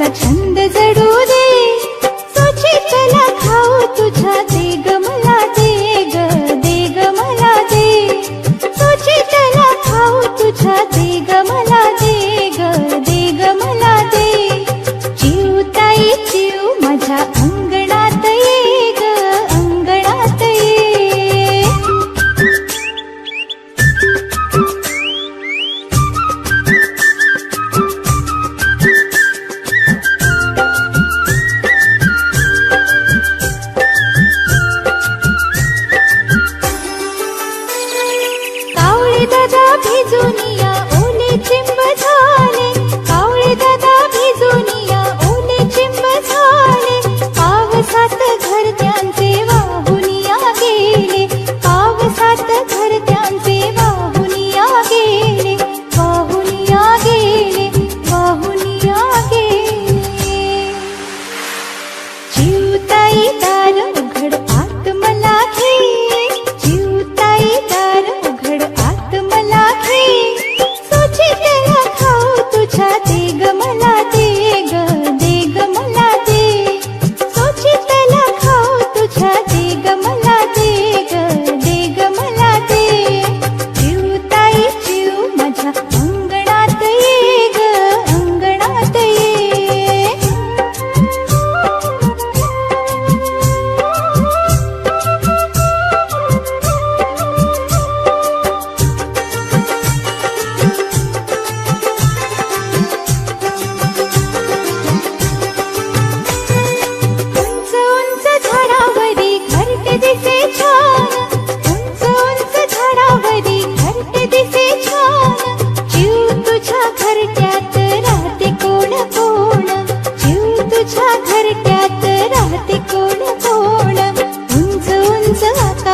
नाचाचा छंद जडू दे. सोची चला खाऊ तुझा दे गमला दे ग दे ग मला दे. सोची चला खाऊ तुझा दे ग मला दे ग दे ग मला दे. जीव ताई जीव माझा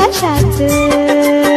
आकाशात